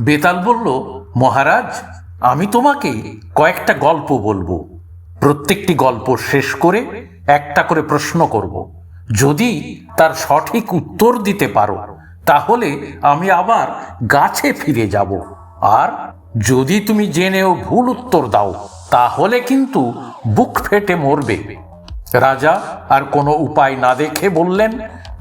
বেতাল বলল, মহারাজ, আমি তোমাকে কয়েকটা গল্প বলব। প্রত্যেকটি গল্প শেষ করে একটা করে প্রশ্ন করব। যদি তার সঠিক উত্তর দিতে পারো, তাহলে আমি আবার গাছে ফিরে যাব। আর যদি তুমি জেনেও ভুল উত্তর দাও, তাহলে কিন্তু বুক ফেটে মরবে। রাজা আর কোনো উপায় না দেখে বললেন,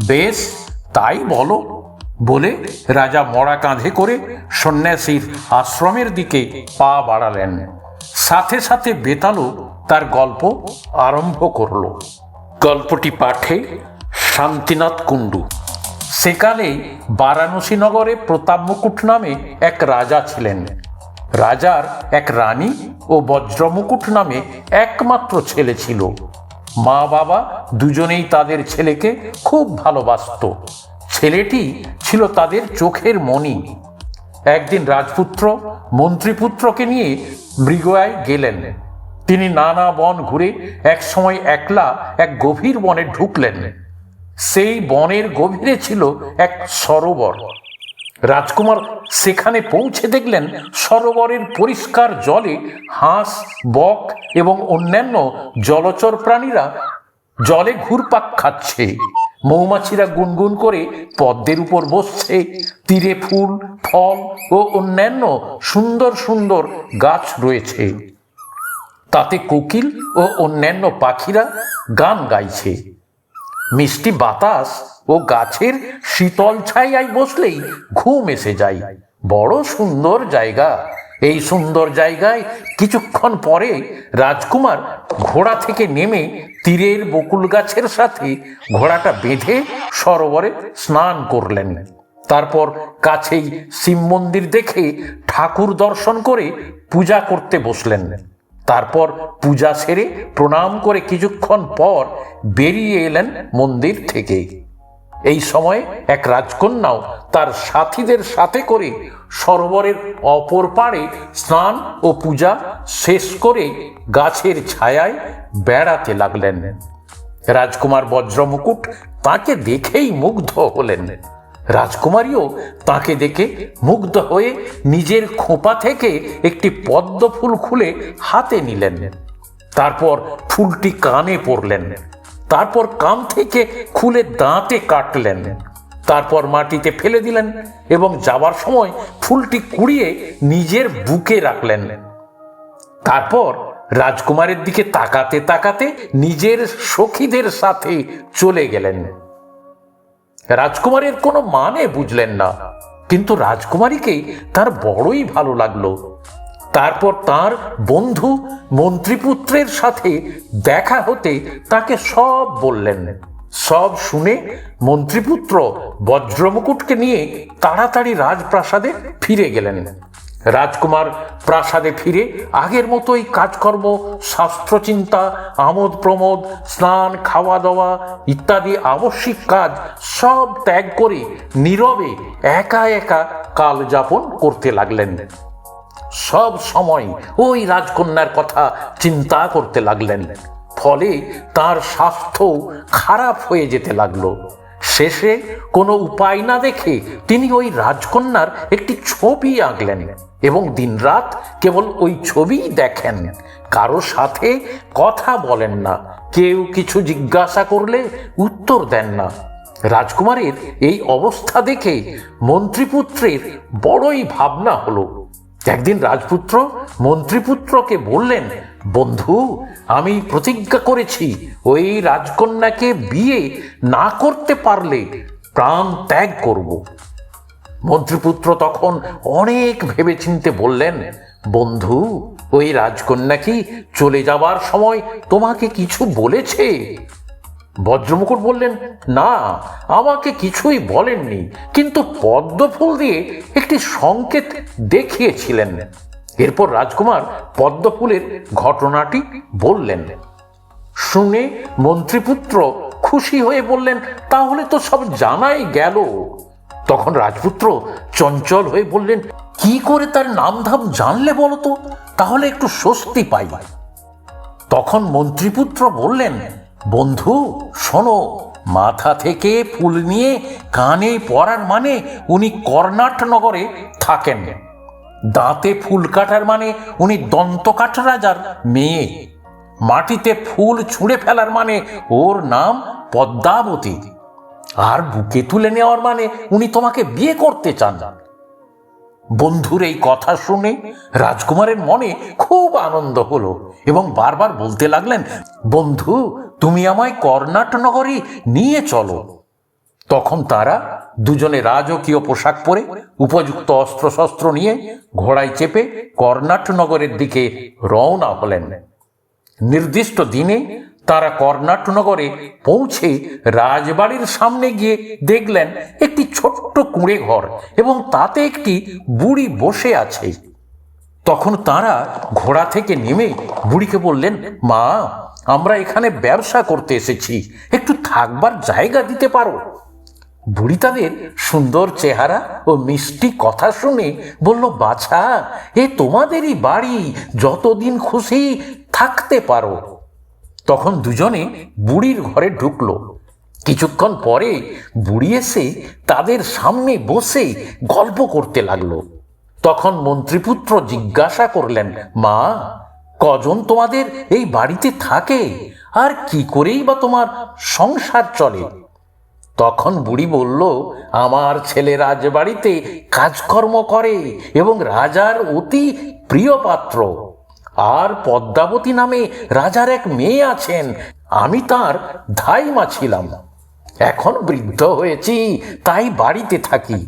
বেশ, তাই বলো। বলে রাজা মরা কাঁধে করে সন্ন্যাসীর আশ্রমের দিকে পা বাড়ালেন। সাথে সাথে বেতালও তার গল্প আরম্ভ করল। গল্পটি পাঠে শান্তিনাথ কুণ্ডু। সেকালে বারাণসী নগরে প্রতাপ মুকুট নামে এক রাজা ছিলেন। রাজার এক রানী ও বজ্রমুকুট নামে একমাত্র ছেলে ছিল। মা বাবা দুজনেই তাদের ছেলেকে খুব ভালোবাসত। ছেলেটি ছিল তাদের চোখের মণি। একদিন রাজপুত্র মন্ত্রীপুত্রকে নিয়ে মৃগয়ায় গেলেন। তিনি নানা বন ঘুরে এক সময় একলা এক গভীর বনে ঢুকলেন। সেই বনের গভীরে ছিল এক সরোবর। রাজকুমার সেখানে পৌঁছে দেখলেন সরোবরের পরিষ্কার জলে হাঁস, বক এবং অন্যান্য জলচর প্রাণীরা জলে ঘুরপাক খাচ্ছে। মৌমাছিরা গুনগুন করে পদ্মের উপর বসছে। তীরে ফুল, ফল ও অন্যান্য সুন্দর সুন্দর গাছ রয়েছে। তাতে কোকিল ও অন্যান্য পাখিরা গান গাইছে। মিষ্টি বাতাস ও গাছের শীতল ছায়ায় বসলেই ঘুম এসে যায়। বড় সুন্দর জায়গা। এই সুন্দর জায়গায় কিছুক্ষণ পরে রাজকুমার ঘোড়া থেকে নেমে তীরের বকুল গাছের সাথে ঘোড়াটা বেঁধে সরোবরে স্নান করলেন। তারপর কাছেই শিব মন্দির দেখে ঠাকুর দর্শন করে পূজা করতে বসলেন। তারপর পূজা সেরে প্রণাম করে কিছুক্ষণ পর বেরিয়ে এলেন মন্দির থেকে। এই সময় এক রাজকন্যাও তার সাথীদের সাথে করে সরোবরের অপর পাড়ে স্নান ও পূজা শেষ করে গাছের ছায়ায় বেড়াতে লাগলেন। রাজকুমার বজ্রমুকুট তাকে দেখেই মুগ্ধ হলেন। রাজকুমারীও তাকে দেখে মুগ্ধ হয়ে নিজের খোঁপা থেকে একটি পদ্ম ফুল খুলে হাতে নিলেন। তারপর ফুলটি কানে পরলেন তারপর কান থেকে খুলে দাঁতে কাটলেন। তারপর মাটিতে ফেলে দিলেন এবং যাবার সময় ফুলটি কুড়িয়ে নিজের বুকে রাখলেন। তারপর রাজকুমারের দিকে তাকাতে তাকাতে নিজের সখীদের সাথে চলে গেলেন। রাজকুমারের কোনো মানে বুঝলেন না, কিন্তু রাজকুমারীকে তার বড়ই ভালো লাগল। তারপর তার বন্ধু মন্ত্রীপুত্রের সাথে দেখা হতে তাকে সব বললেন। সব শুনে মন্ত্রীপুত্র বজ্রমুকুটকে নিয়ে তাড়াতাড়ি রাজপ্রাসাদে ফিরে গেলেন। রাজকুমার প্রাসাদে ফিরে আগের মতোই কাজকর্ম, শাস্ত্রচিন্তা, আমোদ প্রমোদ, স্নান, খাওয়া দাওয়া ইত্যাদি আবশ্যিক কাজ সব ত্যাগ করে নীরবে একা একা কাল যাপন করতে লাগলেন। সব সময় ওই রাজকন্যার কথা চিন্তা করতে লাগলেন। ফলে তার স্বাস্থ্য খারাপ হয়ে যেতে লাগল। শেষে কোনো উপায় না দেখে তিনি ওই রাজকন্যার একটি ছবি আঁকলেন এবং দিনরাত কেবল ওই ছবিই দেখেন। কারও সাথে কথা বলেন না, কেউ কিছু জিজ্ঞাসা করলে উত্তর দেন না। রাজকুমারের এই অবস্থা দেখে মন্ত্রীপুত্রের বড়ই ভাবনা হলো। একদিন রাজপুত্র মন্ত্রীপুত্রকে বললেন বন্ধু, আমি প্রতিজ্ঞা করেছি, ওই রাজকন্যাকে বিয়ে না করতে পারলে প্রাণ ত্যাগ করব। মন্ত্রীপুত্র তখন অনেক ভেবেচিন্তে বললেন, বন্ধু, ওই রাজকন্যা কি চলে যাবার সময় তোমাকে কিছু বলেছে? বজ্রমুকুট বললেন, না, আমাকে কিছুই বলেননি, কিন্তু পদ্মফুল দিয়ে একটি সংকেত দেখিয়েছিলেন। এরপর রাজকুমার পদ্ম ফুলের ঘটনাটি বললেন। শুনে মন্ত্রীপুত্র খুশি হয়ে বললেন, তাহলে তো সব জানাই গেল। তখন রাজপুত্র চঞ্চল হয়ে বললেন, কি করে তার নামধাম জানলে বলো তো? তাহলে একটু স্বস্তি পাই। তখন মন্ত্রীপুত্র বললেন, বন্ধু, শোনো, মাথা থেকে ফুল নিয়ে কানে পড়ার মানে উনি কর্ণাটনগরে থাকেন। দাঁতে ফুল কাটার মানে উনি দন্তকাঠ রাজার মেয়ে। মাটিতে ফুল ছুঁড়ে ফেলার মানে ওর নাম পদ্মাবতী। আর বুকে তুলে নেওয়ার মানে উনি তোমাকে বিয়ে করতে চান। বন্ধুর এই কথা শুনে রাজকুমারের মনে খুব আনন্দ হলো এবং বারবার বলতে লাগলেন, বন্ধু, তুমি আমায় কর্ণাট নগরী নিয়ে চলো। তখন তারা দুজনে রাজকীয় পোশাক পরে উপযুক্ত অস্ত্রশস্ত্র নিয়ে ঘোড়ায় চেপে কর্ণাট নগরের দিকে রওনা হলেন। নির্দিষ্ট দিনে তারা কর্ণাটনগরে পৌঁছে রাজবাড়ির সামনে গিয়ে দেখলেন একটি ছোট্ট কুঁড়ে ঘর এবং তাতে একটি বুড়ি বসে আছে। তখন তারা ঘোড়া থেকে নেমে বুড়িকে বললেন, মা, আমরা এখানে ব্যবসা করতে এসেছি। একটু থাকবার জায়গা দিতে পারো? বুড়ি তাদের সুন্দর চেহারা ও মিষ্টি কথা শুনে বলল, বাছা, এ তোমাদেরই বাড়ি, যতদিন খুশি থাকতে পারো। তখন দুজনে বুড়ির ঘরে ঢুকলো। কিছুক্ষণ পরে বুড়ি এসে তাদের সামনে বসে গল্প করতে লাগল। তখন মন্ত্রীপুত্র জিজ্ঞাসা করলেন, মা, কজন তোমাদের এই বাড়িতে থাকে? আর কি করেই বা তোমার সংসার চলে? তখন বুড়ি বলল, আমার ছেলে রাজবাড়িতে কাজকর্ম করে এবং রাজার অতি প্রিয় পাত্র। আর পদ্মাবতী নামে রাজার এক মেয়ে আছেন, আমি তার ধাইমা ছিলাম। এখন বৃদ্ধ হয়েছি, তাই বাড়িতে থাকি।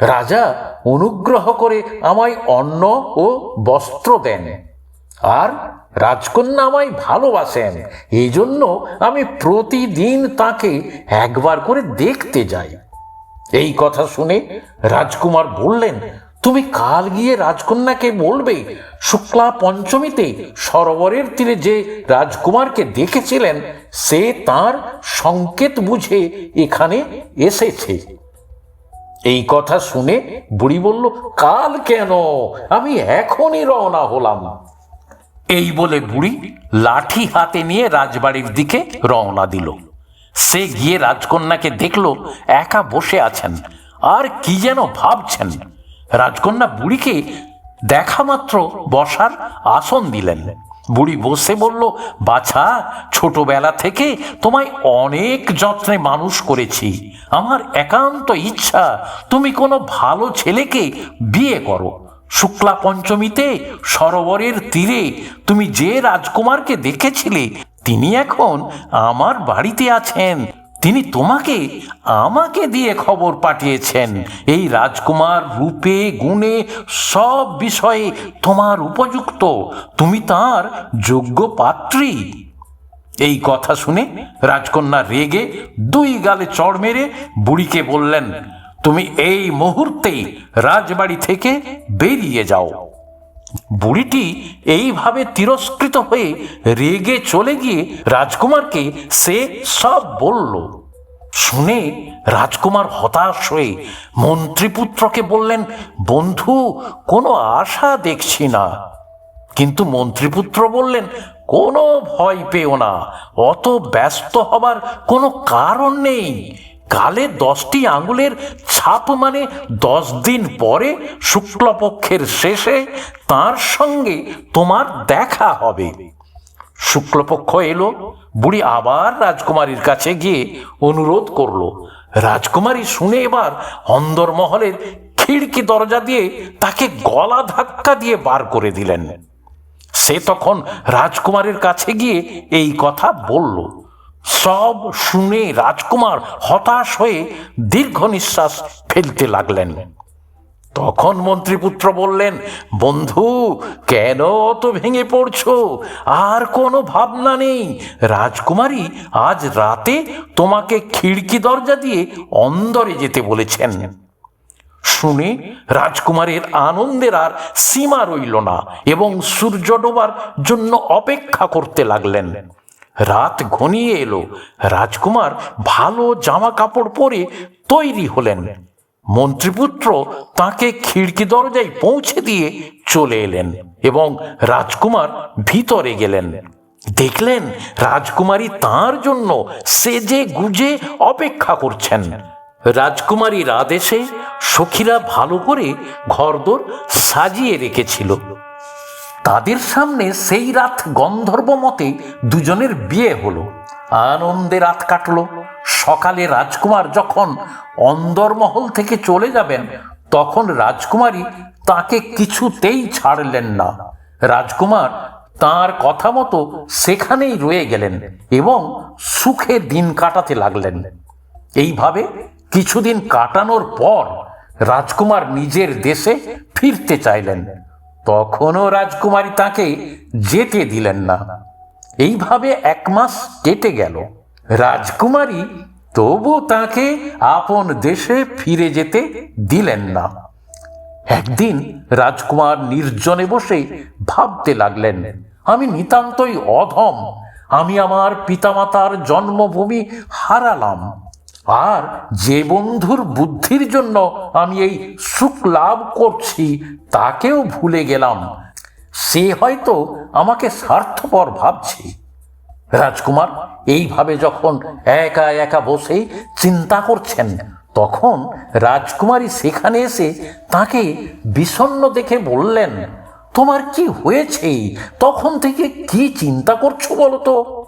রাজা অনুগ্রহ করে আমায় অন্ন ও বস্ত্র দেন। আর রাজকন্যা আমায় ভালোবাসেন। এই জন্য আমি প্রতিদিন তাকে একবার করে দেখতে যাই। এই কথা শুনে রাজকুমার বললেন, তুমি কাল গিয়ে রাজকন্যাকে বলবে, শুক্লা পঞ্চমীতে সরোবরের তীরে যে রাজকুমারকে দেখেছিলেন, সে তার সংকেত বুঝে এখানে এসেছে। এই কথা শুনে বুড়ি বলল, কাল কেন? আমি এখনই রওনা হলাম। এই বলে বুড়ি লাঠি হাতে নিয়ে রাজবাড়ির দিকে রওনা দিল। সে গিয়ে রাজকন্যাকে দেখল একা বসে আছেন। আর কি যেন ভাবছেন। রাজকন্যা বুড়িকে দেখা মাত্র বসার আসন দিলেন। বুড়ি বসে বলল, বাছা, ছোটবেলা থেকে তোমায় অনেক যত্নে মানুষ করেছি। আমার একান্ত ইচ্ছা, তুমি কোনো ভালো ছেলেকে বিয়ে করো। শুক্লা পঞ্চমীতে সরোবরের তীরে তুমি যে রাজকুমারকে দেখেছিলে, তিনি এখন আমার বাড়িতে আছেন। তিনি তোমাকে, আমাকে দিয়ে খবর পাঠিয়েছেন। এই রাজকুমার রূপে, গুণে সব বিষয়ে তোমার উপযুক্ত। তুমি তার যোগ্য পাত্রী। এই কথা শুনে রাজকন্যা রেগে দুই গালে চড় মেরে বুড়িকে বললেন তুমি এই মুহূর্তেই রাজবাড়ি থেকে বেরিয়ে যাও। বুড়িটি এইভাবে তিরস্কৃত হয়ে রেগে চলে গিয়ে রাজকুমারকে সে সব বলল। শুনে রাজকুমার হতাশ হয়ে মন্ত্রীপুত্রকে বললেন, বন্ধু, কোনো আশা দেখছি না। কিন্তু মন্ত্রীপুত্র বললেন, কোনো ভয় পেও না, অত ব্যস্ত হবার কোনো কারণ নেই। কালে দশটি আঙুলের ছাপ মানে দশ দিন পরে শুক্লপক্ষের শেষে তার সঙ্গে তোমার দেখা হবে। শুক্লপক্ষ এলো, বুড়ি আবার রাজকুমারীর কাছে গিয়ে অনুরোধ করল। রাজকুমারী শুনে এবার অন্দরমহলের খিড়কি দরজা দিয়ে তাকে গলা ধাক্কা দিয়ে বার করে দিলেন। সে তখন রাজকুমারের কাছে গিয়ে এই কথা বলল। সব শুনে রাজকুমার হতাশ হয়ে দীর্ঘ নিঃশ্বাস ফেলতে লাগলেন। তখন মন্ত্রীপুত্র বললেন, বন্ধু, কেন অত ভেঙে পড়ছো? আর কোনো ভাবনা নেই। রাজকুমারী আজ রাতে তোমাকে খিড়কি দরজা দিয়ে অন্দরে যেতে বলেছেন। শুনে রাজকুমারের আনন্দের আর সীমা রইল না এবং সূর্য ডোবার জন্য অপেক্ষা করতে লাগলেন। রাত ঘনিয়ে এলো। রাজকুমার ভালো জামা কাপড় পরে তৈরি হলেন। মন্ত্রীপুত্র তাকে খিড়কি দরজায় পৌঁছে দিয়ে চলে এলেন এবং রাজকুমার ভিতরে গেলেন। দেখলেন রাজকুমারী তার জন্য সেজে গুজে অপেক্ষা করছেন। রাজকুমারীর আদেশে সখীরা ভালো করে ঘরদোর সাজিয়ে রেখেছিল। তাদের সামনে সেই রাত গন্ধর্ব মতে দুজনের বিয়ে হলো। আনন্দে রাত কাটল। সকালে রাজকুমার যখন অন্দরমহল থেকে চলে যাবেন, তখন রাজকুমারী তাকে কিছুতেই ছাড়লেন না। রাজকুমার তার কথা মতো সেখানেই রয়ে গেলেন এবং সুখে দিন কাটাতে লাগলেন। এইভাবে কিছুদিন কাটানোর পর রাজকুমার নিজের দেশে ফিরতে চাইলেন। তখনও রাজকুমারী তাকে যেতে দিলেন না। এইভাবে এক মাস কেটে গেল। রাজকুমারী তবু তাকে আপন দেশে ফিরে যেতে দিলেন না। একদিন রাজকুমার নির্জনে বসে ভাবতে লাগলেন, আমি নিতান্তই অধম। আমি আমার পিতামাতার জন্মভূমি হারালাম। আর যে বন্ধুর বুদ্ধির জন্য আমি এই সুখ লাভ করছি, তাকেও ভুলে গেলাম। সে হয়তো আমাকে স্বার্থপর ভাবছে। রাজকুমার এইভাবে যখন একা একা বসে চিন্তা করছেন, তখন রাজকুমারী সেখানে এসে তাকে বিষণ্ণ দেখে বললেন, তোমার কি হয়েছে? তখন থেকে কি চিন্তা করছ বলো তো?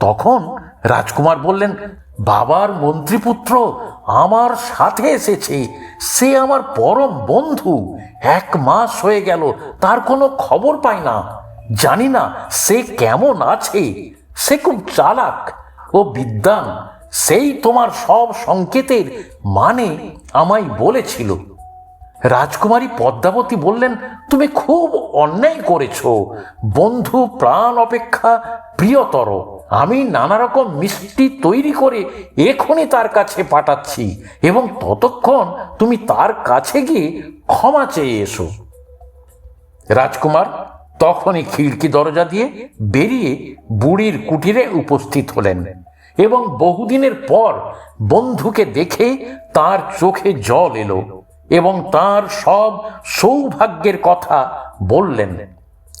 তখন রাজকুমার বললেন, বাবার মন্ত্রীপুত্র আমার সাথে এসেছে। সে আমার পরম বন্ধু। এক মাস হয়ে গেল, তার কোনো খবর পাই না। জানি না সে কেমন আছে। সে খুব চালাক ও বিদ্যান সেই তোমার সব সংকেতের মানে আমায় বলেছিল। রাজকুমারী পদ্মাবতী বললেন, তুমি খুব অন্যায় করেছ। বন্ধু প্রাণ অপেক্ষা প্রিয়তর। আমি নানা রকম মিষ্টি তৈরি করে এখনই তার কাছে পাঠাচ্ছি এবং ততক্ষণ তুমি তার কাছে গিয়ে ক্ষমা চেয়ে এসো। রাজকুমার তখনই খিড়কি দরজা দিয়ে বেরিয়ে বুড়ির কুটিরে উপস্থিত হলেন এবং বহুদিনের পর বন্ধুকে দেখে তার চোখে জল এলো এবং তার সব সৌভাগ্যের কথা বললেন।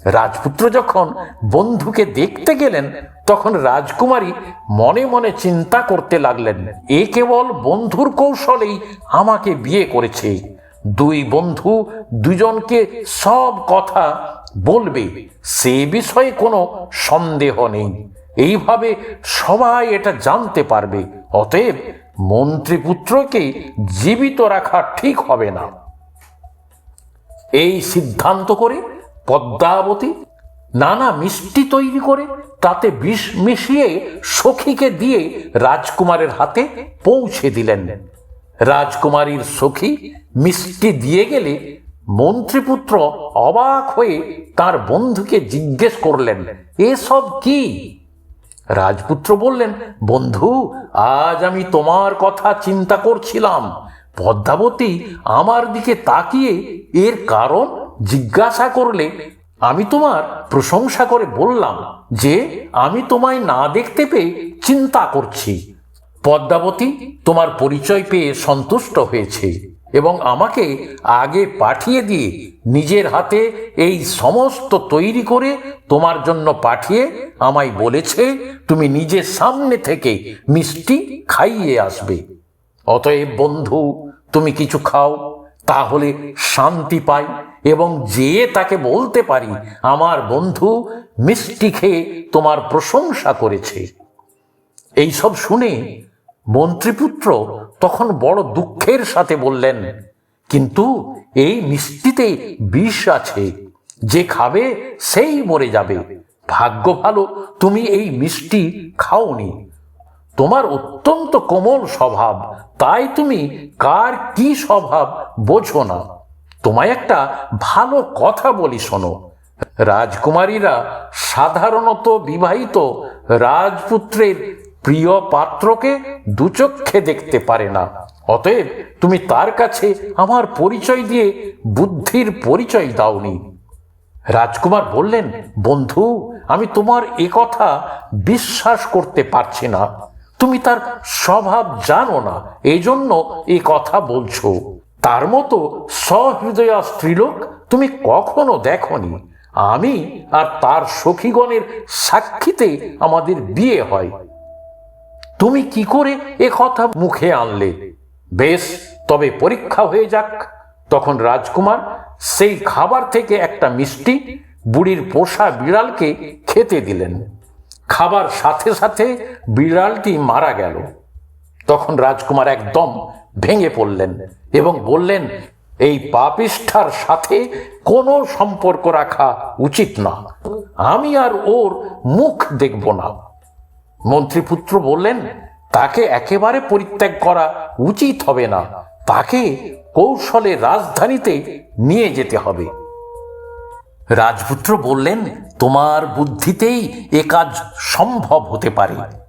রাজপুত্র যখন বন্ধুকে দেখতে গেলেন, তখন রাজকুমারী মনে মনে চিন্তা করতে লাগলেন, এ কেবল বন্ধুর কৌশলেই আমাকে বিয়ে করেছে। দুই বন্ধু দুজনকে সব কথা বলবে, সে বিষয়ে কোনো সন্দেহ নেই। এইভাবে সবাই এটা জানতে পারবে, অতএব মন্ত্রীপুত্রকে জীবিত রাখা ঠিক হবে না। এই সিদ্ধান্ত করে পদ্মাবতী নানা মিষ্টি তৈরি করে তাতে বিষ মিশিয়ে সখীকে দিয়ে রাজকুমারের হাতে পৌঁছে দিলেন। রাজকুমারীর সখী মিষ্টি দিয়ে গেলে মন্ত্রীপুত্র অবাক হয়ে তার বন্ধুকে জিজ্ঞেস করলেন এসব কি? রাজপুত্র বললেন, বন্ধু, আজ আমি তোমার কথা চিন্তা করছিলাম। পদ্মাবতী আমার দিকে তাকিয়ে এর কারণ জিজ্ঞাসা করলে আমি তোমার প্রশংসা করে বললাম যে আমি তোমায় না দেখতে পেয়ে চিন্তা করছি। পদ্মাবতী তোমার পরিচয় পেয়ে সন্তুষ্ট হয়েছে এবং আমাকে আগে পাঠিয়ে দিয়ে নিজের হাতে এই সমস্ত তৈরি করে তোমার জন্য পাঠিয়ে আমায় বলেছে, তুমি নিজের সামনে থেকে মিষ্টি খাইয়ে আসবে। অতএব বন্ধু, তুমি কিছু খাও, তাহলে শান্তি পাই। এবং যে তাকে বলতে পারি, আমার বন্ধু মিষ্টি খেয়ে তোমার প্রশংসা করেছে। এইসব শুনে মন্ত্রীপুত্র তখন বড় দুঃখের সাথে বললেন, কিন্তু এই মিষ্টিতে বিষ আছে, যে খাবে সেই মরে যাবে। ভাগ্য ভালো, তুমি এই মিষ্টি খাওনি। তোমার অত্যন্ত কোমল স্বভাব, তাই তুমি কার কি স্বভাব বোঝো না। তোমায় একটা ভালো কথা বলি শোনো। রাজকুমারীরা সাধারণত বিবাহিত রাজপুত্রের প্রিয় পাত্রকে দুচক্ষে দেখতে পারে না। অতএব তুমি তার কাছে আমার পরিচয় দিয়ে বুদ্ধির পরিচয় দাওনি। রাজকুমার বললেন, বন্ধু, আমি তোমার এ কথা বিশ্বাস করতে পারছি না। তুমি তার স্বভাব জানো না এই জন্য এ কথা বলছো। তার মতো সহৃদয়া স্ত্রীলোক তুমি কখনো দেখনি। আমি আর তার সখীগণের সাক্ষীতে আমাদের বিয়ে হয়। তুমি কি করে এ কথা মুখে আনলে? বেশ, তবে পরীক্ষা হয়ে যাক। তখন রাজকুমার সেই খাবার থেকে একটা মিষ্টি, বুড়ির পোষা বিড়ালকে খেতে দিলেন। খাবার সাথে সাথে বিড়ালটি মারা গেল। তখন রাজকুমার একদম ভেঙে পড়লেন এবং বললেন, এই পাপিষ্ঠার সাথে কোনো সম্পর্ক রাখা উচিত না। আমি আর ওর মুখ দেখব না। মন্ত্রীপুত্র বললেন, তাকে একেবারে পরিত্যাগ করা উচিত হবে না। তাকে কৌশলে রাজধানীতে নিয়ে যেতে হবে। রাজপুত্র বললেন, তোমার বুদ্ধিতেই এ কাজ সম্ভব হতে পারে।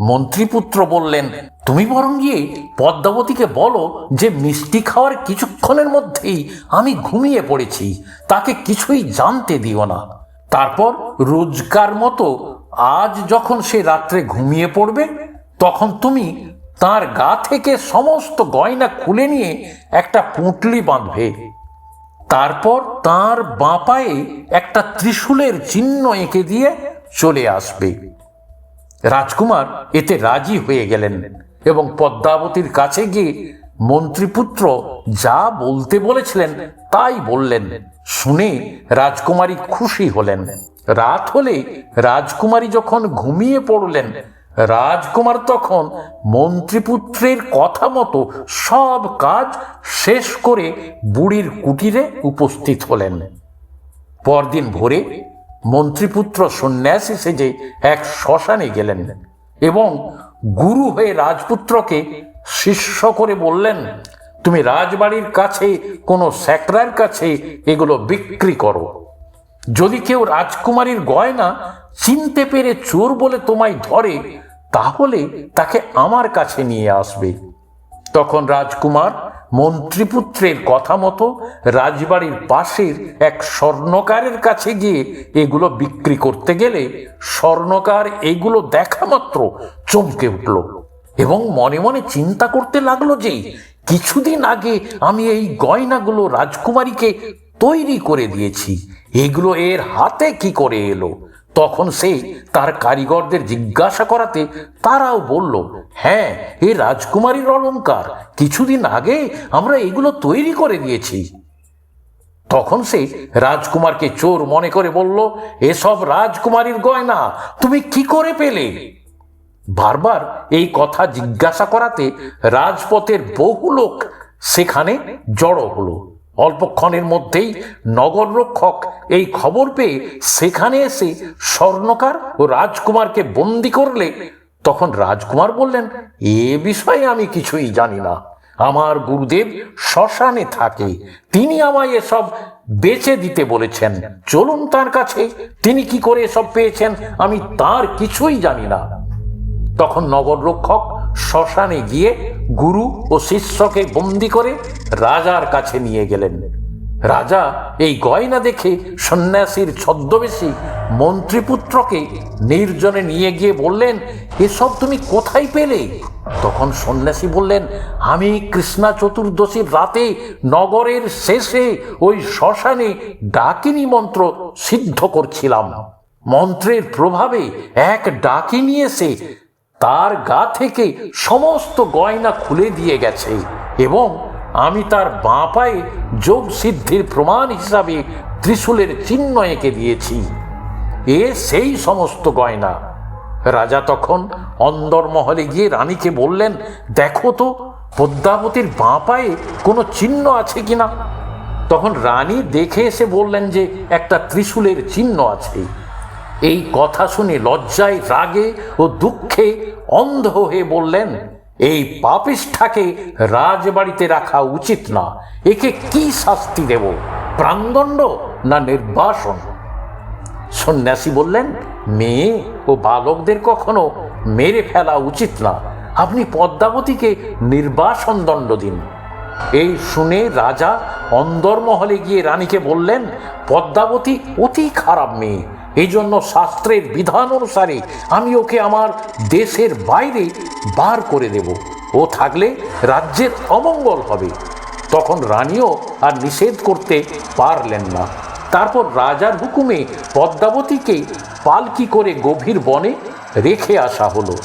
মন্ত্রীপুত্র বললেন, তুমি বরং গিয়ে পদ্মাবতীকে বলো যে মিষ্টি খাওয়ার কিছুক্ষণের মধ্যেই আমি ঘুমিয়ে পড়েছি, তাকে কিছুই জানতে দিও না। তারপর রোজকার মতো আজ যখন সে রাত্রে ঘুমিয়ে পড়বে, তখন তুমি তার গা থেকে সমস্ত গয়না খুলে নিয়ে একটা পুঁটলি বাঁধবে। তারপর তার বাঁ পায়ে একটা ত্রিশূলের চিহ্ন এঁকে দিয়ে চলে আসবে। রাজকুমার এতে রাজি হয়ে গেলেন এবং পদ্মাবতীর কাছে গিয়ে মন্ত্রীপুত্র যা বলতে বলেছিলেন তাই বললেন। শুনে রাজকুমারী খুশি হলেন। রাত হলে রাজকুমারী যখন ঘুমিয়ে পড়লেন, রাজকুমার তখন মন্ত্রীপুত্রের কথা মতো সব কাজ শেষ করে বুড়ির কুটিরে উপস্থিত হলেন। পরদিন ভোরে মন্ত্রীপুত্র সন্ন্যাসী সেজে এক শ্মশানে গেলেন এবং গুরু হয়ে রাজপুত্রকে শিষ্য করে বললেন, তুমি রাজবাড়ির কাছে, কোনো স্যাকরার কাছে এগুলো বিক্রি করো। যদি কেউ রাজকুমারীর গয়না চিনতে পেরে চোর বলে তোমায় ধরে, তাহলে তাকে আমার কাছে নিয়ে আসবে। তখন রাজকুমার মন্ত্রীপুত্রের কথা মতো রাজবাড়ির পাশের এক স্বর্ণকারের কাছে গিয়ে এগুলো বিক্রি করতে গেলে স্বর্ণকার এগুলো দেখা মাত্র চমকে উঠল এবং মনে মনে চিন্তা করতে লাগল যে কিছুদিন আগে আমি এই গয়নাগুলো রাজকুমারীকে তৈরি করে দিয়েছি। এগুলো এর হাতে কি করে এলো? তখন সে তার কারিগরদের জিজ্ঞাসা করাতে তারাও বলল হ্যাঁ এ রাজকুমারীর অলঙ্কার কিছুদিন আগে আমরা এগুলো তৈরি করে দিয়েছি। তখন সে রাজকুমারকে চোর মনে করে বলল, এসব রাজকুমারীর গয়না, তুমি কি করে পেলে? বারবার এই কথা জিজ্ঞাসা করাতে রাজপথের বহু লোক সেখানে জড়ো হলো। অল্পক্ষণের মধ্যেই নগর রক্ষক এই খবর পেয়ে সেখানে এসে স্বর্ণকার ও রাজকুমারকে বন্দি করলে। তখন রাজকুমার বললেন, এ বিষয়ে আমি কিছুই জানি না। আমার গুরুদেব শ্মশানে থাকে। তিনি আমায় এসব বেচে দিতে বলেছেন। চলুন তার কাছে, তিনি কি করে এসব পেয়েছেন আমি তার কিছুই জানি না। তখন নগর রক্ষক শ্মশানে গিয়ে গুরু ও শিষ্যকে বন্দি করে রাজার কাছে নিয়ে গেলেন। রাজা এই গয়না দেখে সন্ন্যাসীর ছদ্মবেশী মন্ত্রীপুত্রকে নির্জনে নিয়ে গিয়ে বললেন, এসব তুমি কোথায় পেলে? তখন সন্ন্যাসী বললেন, আমি কৃষ্ণা চতুর্দশীর রাতে নগরের শেষে ওই শ্মশানে ডাকিনী মন্ত্র সিদ্ধ করছিলাম। মন্ত্রের প্রভাবে এক ডাকিনী এসে তার গা থেকে সমস্ত গয়না খুলে দিয়ে গেছে এবং আমি তার বাঁ পায়ে যোগ সিদ্ধির প্রমাণ হিসাবে ত্রিশূলের চিহ্ন এঁকে দিয়েছি। এ সেই সমস্ত গয়না। রাজা তখন অন্দরমহলে গিয়ে রানীকে বললেন, দেখো তো, পদ্মাবতীর বাঁ পায়ে কোনো চিহ্ন আছে কিনা? তখন রানী দেখে এসে বললেন যে, একটা ত্রিশূলের চিহ্ন আছে। এই কথা শুনে লজ্জায় রাগে ও দুঃখে অন্ধ হয়ে বললেন, এই পাপিষ্ঠাকে রাজবাড়িতে রাখা উচিত না। একে কি শাস্তি দেব? প্রাণদণ্ড না নির্বাসন? সন্ন্যাসী বললেন, মেয়ে ও বালকদের কখনো মেরে ফেলা উচিত না। আপনি পদ্মাবতীকে নির্বাসন দণ্ড দিন। এই শুনে রাজা অন্দরমহলে গিয়ে রানীকে বললেন, পদ্মাবতী অতি খারাপ মেয়ে। এই জন্য শাস্ত্রের বিধান অনুসারে আমি ওকে আমার দেশের বাইরে বার করে দেব। ও থাকলে রাজ্যের অমঙ্গল হবে। তখন রানীও আর নিষেধ করতে পারলেন না। তারপর রাজার হুকুমে পদ্মাবতীকে পালকি করে গভীর বনে রেখে আসা হলো।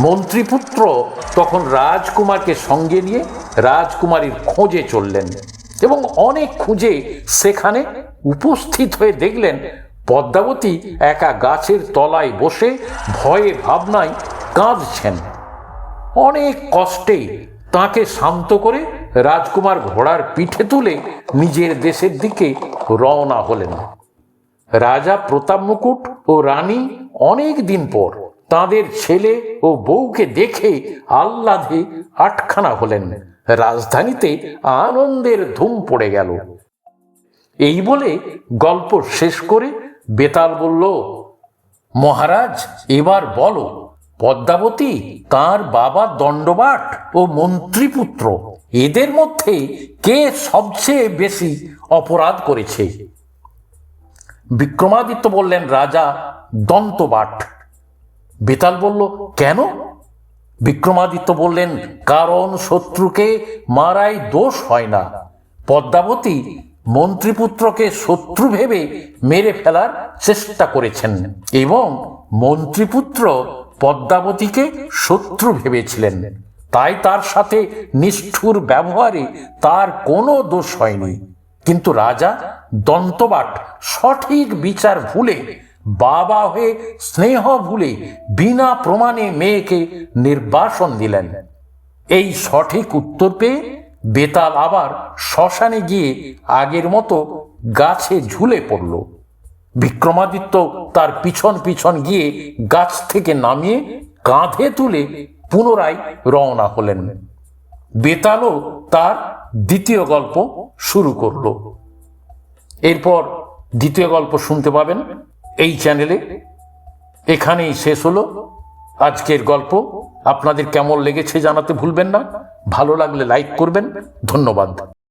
মন্ত্রীপুত্র তখন রাজকুমারকে সঙ্গে নিয়ে রাজকুমারীর খোঁজে চললেন এবং অনেক খুঁজে সেখানে উপস্থিত হয়ে দেখলেন পদ্মাবতী একা গাছের তলায় বসে ভয়ে ভাবনায় কাঁদছেন। অনেক কষ্টে তাকে শান্ত করে রাজকুমার ঘোড়ার পিঠে তুলে নিজের দেশের দিকে রওনা হলেন। রাজা প্রতাপ মুকুট ও রানী অনেক দিন পর তাদের ছেলে ও বউকে দেখে আহ্লাদে আটখানা হলেন। রাজধানীতে আনন্দের ধুম পড়ে গেল। এই বলে গল্প শেষ করে বেতাল বলল, মহারাজ, এবার বলো, পদ্মাবতী তার বাবা দণ্ডবাট ও মন্ত্রীপুত্র, এদের মধ্যে কে সবচেয়ে বেশি অপরাধ করেছে? বিক্রমাদিত্য বললেন, রাজা দন্তবাট। বেতাল বলল, কেন? বিক্রমাদিত্য বললেন, কারণ শত্রুকে মারাই দোষ হয় না। পদ্মাবতী মন্ত্রীপুত্রকে শত্রু ভেবে মেরে ফেলার চেষ্টা করেছেন এবং মন্ত্রীপুত্র পদ্মাবতীকে শত্রু ভেবেছিলেন। তাই তার সাথে নিষ্ঠুর ব্যবহারে তার কোনো দোষ হয়নি। কিন্তু রাজা দন্তবাট সঠিক বিচার ভুলে, বাবা হয়ে স্নেহ ভুলে বিনা প্রমাণে মেয়েকে নির্বাসন দিলেন। এই সঠিক উত্তর পেয়ে বেতাল আবার শ্মশানে গিয়ে আগের মতো গাছে ঝুলে পড়ল। বিক্রমাদিত্য তার পিছন পিছন গিয়ে গাছ থেকে নামিয়ে কাঁধে তুলে পুনরায় রওনা হলেন। বেতালও তার দ্বিতীয় গল্প শুরু করল। এরপর দ্বিতীয় গল্প শুনতে পাবেন এই চ্যানেলে। এখানেই শেষ হলো। আজকের গল্প। আপনাদের কেমন লেগেছে জানাতে ভুলবেন না। ভালো লাগলে লাইক করবেন। ধন্যবাদ।